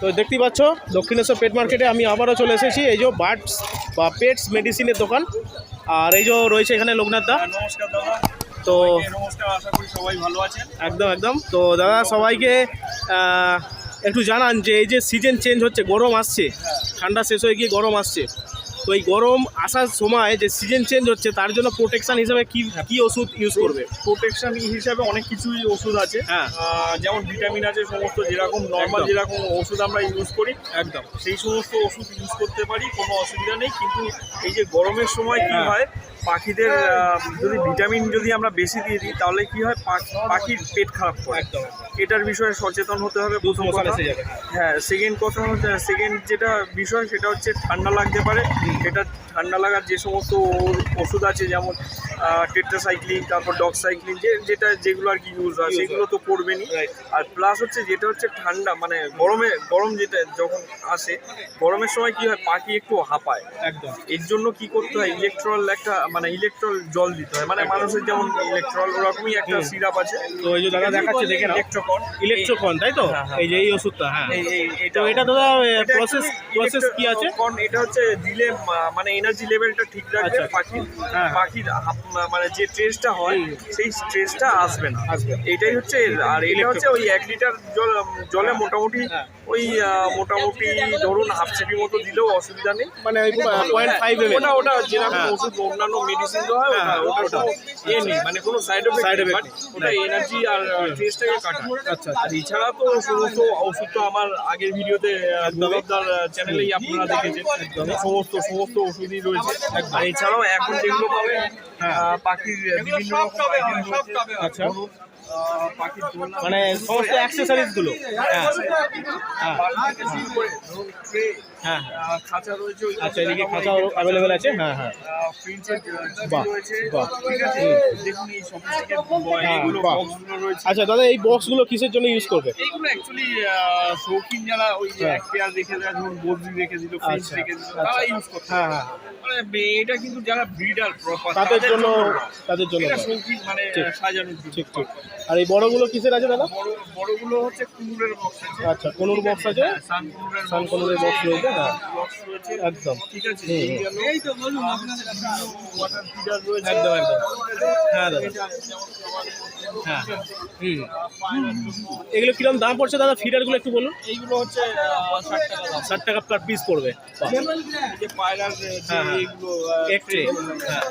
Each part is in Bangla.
তো দেখতেই পাচ্ছ দক্ষিণেশ্বর পেট মার্কেটে আমি আবারও চলে এসেছি। এই যে বার্ডস বা পেটস মেডিসিনের দোকান। আর এই যে রয়েছে এখানে লোকনাথ দা। হ্যাঁ, নমস্কার দাদা। তো নমস্কার আশা করি সবাই ভালো আছেন। একদম একদম। তো দাদা সবাইকে একটু জানান যে এই যে সিজন চেঞ্জ হচ্ছে গরম আসছে। ঠান্ডা শেষ হয়ে গিয়ে গরম আসছে। তো এই গরম আসার সময় যে সিজন চেঞ্জ হচ্ছে তার জন্য প্রোটেকশন হিসাবে কি কি ওষুধ ইউজ করবে? প্রোটেকশন হিসাবে অনেক কিছুই ওষুধ আছে। হ্যাঁ। যেমন ভিটামিন আছে সমস্ত যেরকম নর্মাল যেরকম ওষুধ আমরা ইউজ করি একদম। সেই সমস্ত ওষুধ ইউজ করতে পারি কোনো অসুবিধা নেই। কিন্তু এই যে গরমের সময় কি হ্যাঁ। হয়। পাখিদের যদি ভিটামিন যদি আমরা বেশি দিয়ে দিই তাহলে কি হয়? পাখি- পাখির পেট খারাপ করে। এটার বিষয়ে সচেতন হতে হবে প্রথম কথা। হ্যাঁ। সেকেন্ড কথা হচ্ছে সেকেন্ড যেটা বিষয় সেটা হচ্ছে ঠান্ডা লাগতে পারে। এটা ঠান্ডা লাগার যে সমস্ত ওষুধ আছে যেমন টেট্রাসাইক্লিন তারপর ডগ সাইক্লিন যে যেটা যেগুলো আর কি ইউজ হয় সেগুলো তো করবেনই। আর প্লাস হচ্ছে যেটা হচ্ছে ঠান্ডা মানে গরমে গরম যেটা যখন আসে গরমের সময় কি হয় পাখি একটু হাঁপায়। একদম। এর জন্য কি করতে হয় ইলেকট্রল একটা মানে ইলেকট্রল জল দিতে হয়। মানে মানুষের যেমন ইলেকট্রল ওরকমই একটা। সিরাপ আছে। তো এই যে দাদা দেখাচ্ছে দেখে নাও। ইলেকট্রোকন ইলেকট্রোকন তাই তো? হ্যাঁ, হ্যাঁ। এই যে এই ওষুধটা হ্যাঁ। তো এটা দাদা প্রসেস প্রসেস কি আছে? এটা হচ্ছে দিলে মানে এনার্জি লেভেলটা ঠিক রাখবে আচ্ছা। পাখির হ্যাঁ। পাখির মানে যে স্ট্রেসটা হয় সেই স্ট্রেসটা আসবে না। আসবে এটাই হচ্ছে আর এটা হচ্ছে ওই এক লিটার জল জলে মোটামুটি হ্যাঁ। ওই মোটামুটি ধরুন হাফ চিপি মতো দিলেও অসুবিধা নেই। মানে পয়েন্ট ফাইভ এম ওটা ওটা যেরকম হ্যাঁ। ওষুধ অন্যান্য মেডিসিন দেওয়া হয় হ্যাঁ, ওটা ওটা। এ নেই মানে কোনো সাইড Side এফেক্ট। ওটা এনার্জি আর স্ট্রেসটাকে কাটায়। আচ্ছা, আর এছাড়া তো সমস্ত ওষুধ তো আমার আগের ভিডিওতে দুর্গাবদার চ্যানেলেই আপনারা দেখেছেন। সমস্ত সমস্ত ওষুধই রয়েছে। আর এছাড়াও এখন যেগুলো পাবে হ্যাঁ। আহ, পাখির বিভিন্ন। আচ্ছা। মানে সমস্ত অ্যাক্সেসরিজগুলো? হ্যাঁ। হ্যাঁ। খাঁচা রয়েছে আচ্ছা এদিকে অ্যাভেলেবেল আছে? হ্যাঁ হ্যাঁ। প্রিন্টেড বাহ, বাহ। ঠিক আছে। দেখুন এই হ্যাঁ, বক্সগুলো রয়েছে। আচ্ছা দাদা এই বক্সগুলো কিসের জন্য ইউজ করবে? এইগুলো অ্যাকচুয়ালি শৌখিন যারা ওই হ্যাঁ। এক পেয়ার রেখে দেয় ধরুন বদ্রি রেখে দিল ফ্রিজ আচ্ছা, রেখে দিল আচ্ছা। তারা ইউজ করতে হ্যাঁ হ্যাঁ। মানে এটা কিন্তু যারা ব্রিডার প্রপার তাদের জন্য তাদের জন্য শৌখিন মানে ঠিক। সাজানোর জন্য। ঠিক ঠিক। আর এই বড়গুলো কিসের আছে দাদা? বড়গুলো হচ্ছে কুনুরের বক্স আছে। আচ্ছা কোনোর বক্স আছে? সান কুনুরের। বক্স রয়েছে। একদম। ঠিক আছে এই হুম। গেল এই তো বলুন আপনাদের ওয়াটার ফিডার রয়েছে। একদম একদম। হ্যাঁ দাদা। হ্যাঁ। হুম। এগুলো কীরকম দাম পড়ছে দাদা? ফিডারগুলো একটু বলুন। এইগুলো হচ্ছে ষাট টাকা দাম। ষাট টাকা পার পিস পড়বে। যে পায়রার হ্যাঁ, হ্যাঁ।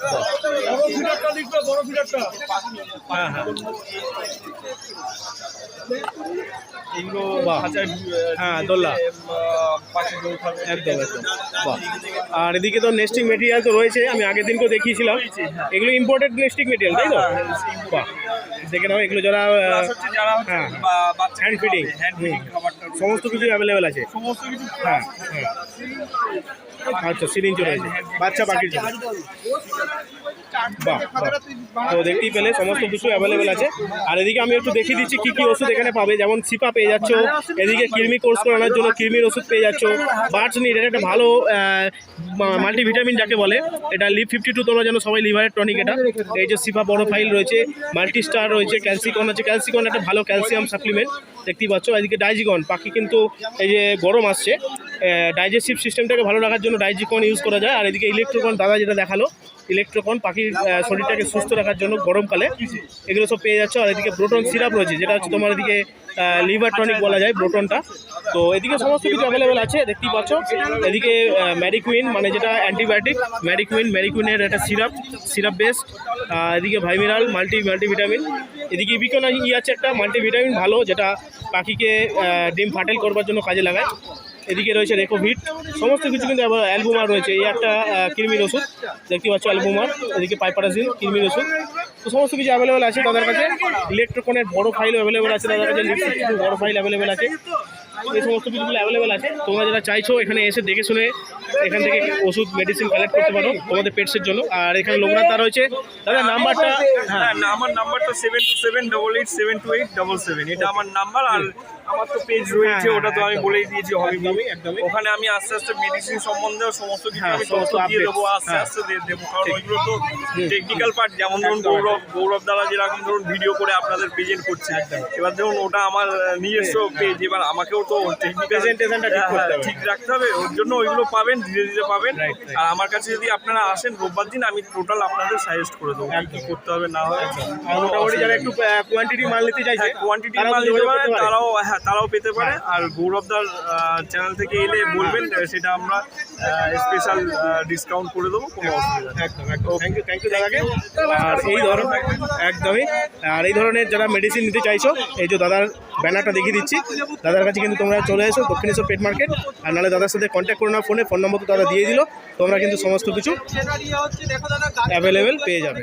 বড় ফিডারটা লিখবে বড় ফিডারটা হ্যাঁ হ্যাঁ এইগুলো। হ্যাঁ, একদম একদম আর এদিকে তো নেস্টিং মেটেরিয়াল তো রয়েছে আমি আগের দিনকেও দেখিয়েছিলাম এগুলো ইম্পোর্টেড নেস্টিং মেটেরিয়াল তাই তো বাহ দেখে নাও এগুলো যারা হ্যাঁ। রয়েছে। সমস্ত কিছু অ্যাভেলেবেল আছে সমস্ত কিছু হ্যাঁ হ্যাঁ আচ্ছা সিরিঞ্জও রয়েছে বাচ্চা পাখির জন্য বাহ। তো দেখতেই পেলে, সমস্ত কিছু অ্যাভেলেবেল আছে। আর এদিকে আমি একটু দেখিয়ে দিচ্ছি কি কি ওষুধ এখানে পাবে। যেমন সিপা পেয়ে যাচ্ছ, এদিকে কৃমি কোর্স করানোর জন্য কৃমির ওষুধ পেয়ে যাচ্ছ। বার্ডস নিট এটা একটা ভালো মাল্টিভিটামিন যাকে বলে। এটা লিভ ফিফটি টু তোমরা যেন সবাই লিভারের টনিক এটা। এই যে সিপা বড় ফাইল রয়েছে মাল্টি স্টার রয়েছে ক্যালসিকন আছে। ক্যালসিকন একটা ভালো ক্যালসিয়াম সাপ্লিমেন্ট দেখতেই পাচ্ছ। এদিকে ডাইজিকন পাখি কিন্তু এই যে গরম আসছে। ডাইজেস্টিভ সিস্টেমটাকে ভালো রাখার জন্য ডাইজিকন ইউজ করা যায়। আর এদিকে ইলেকট্রোকন দাদা যেটা দেখাল ইলেকট্রোকন পাখির শরীরটাকে সুস্থ রাখার জন্য গরমকালে এগুলো সব পেয়ে যাচ্ছে। আর এদিকে ব্রোটন সিরাপ রয়েছে, যেটা হচ্ছে তোমার এদিকে লিভার টনিক বলা যায় ব্রোটনটা তো এদিকে সমস্ত কিছু অ্যাভেলেবেল আছে, দেখতেই পাচ্ছ। এদিকে ম্যারিকুইন মানে যেটা অ্যান্টিবায়োটিক ম্যারিকুইন ম্যারিকুইনের একটা সিরাপ সিরাপ বেস্ট এদিকে ভাইমিনাল মাল্টি মাল্টিভিটামিন এদিকে ইবিকন ই আছে একটা মাল্টিভিটামিন ভালো, যেটা পাখিকে ডিম ফাটেল করবার জন্য কাজে লাগায়। এদিকে রয়েছে রেকোভিট সমস্ত কিছু কিন্তু অ্যালবুমার রয়েছে। এই একটা কৃমির ওষুধ। দেখতে পাচ্ছ অ্যালবুমার এদিকে পাইপারাজিন কৃমির ওষুধ। তো সমস্ত কিছু অ্যাভেলেবেল আছে তাদের কাছে। ইলেকট্রোকনের বড় ফাইল অ্যাভেলেবেল আছে তাদের কাছে। লিপস্টিক বড় ফাইল অ্যাভেলেবেল আছে। এই সমস্ত কিছুগুলো অ্যাভেলেবেল আছে। তোমরা যারা চাইছো এখানে এসে দেখে শুনে এখান থেকে ওষুধ মেডিসিন কালেক্ট করতে পারো তোমাদের পেটসের জন্য। আর এখানে লোকনাথ রয়েছে। দাদা নাম্বারটা হ্যাঁ আমার নাম্বারটা seven two seven double eight seven two eight double seven এটা আমার নাম্বার আর আমার তো পেজ রয়েছে হ্যাঁ, ওটা তো আমি বলেই দিয়েছি হবি। ওখানে আমি আস্তে আস্তে মেডিসিন সম্বন্ধে সমস্ত কিছু হ্যাঁ, আমি সমস্ত দিয়ে দেবো আস্তে হ্যাঁ। আস্তে দেবো কারণ ওইগুলো তো টেকনিক্যাল পার্ট যেমন ধরুন গৌরব গৌরব দ্বারা যেরকম ধরুন ভিডিও করে আপনাদের প্রেজেন্ট করছে। এবার ধরুন ওটা আমার নিজস্ব পেজ এবার আমাকেও তো Presentation ঠিক রাখতে হবে ওর জন্য ওইগুলো পাবেন ধীরে ধীরে পাবেন. আর আমার কাছে যদি আপনারা আসেন রোববার দিন আমি টোটাল আপনাদের সাজেস্ট করে দেবো কি করতে হবে না হবে মোটামুটি যারা একটু কোয়ান্টিটি মাল নিতে চাইছে কোয়ান্টিটি মাল নিতে যোগাযোগ পারে। তারাও হ্যাঁ তারাও পেতে পারে। আর গৌরবদার চ্যানেল থেকে এলে বলবেন সেটা আমরা স্পেশাল ডিসকাউন্ট করে দেবো কোনো অসুবিধা একদম একদম। থ্যাংক ইউ থ্যাংক ইউ দাদাকে। আর এই ধরনের একদমই। আর এই ধরনের যারা মেডিসিন নিতে চাইছো এই যে দাদার ব্যানারটা দেখিয়ে দিচ্ছি। দাদার কাছে কিন্তু তোমরা চলে এসো দক্ষিণেশ্বর পেট মার্কেট আর নাহলে দাদার সাথে কন্ট্যাক্ট করে নাও ফোনে ফোন নম্বর তো দাদা দিয়ে দিল। তোমরা কিন্তু সমস্ত কিছু অ্যাভেলেবেল পেয়ে যাবে।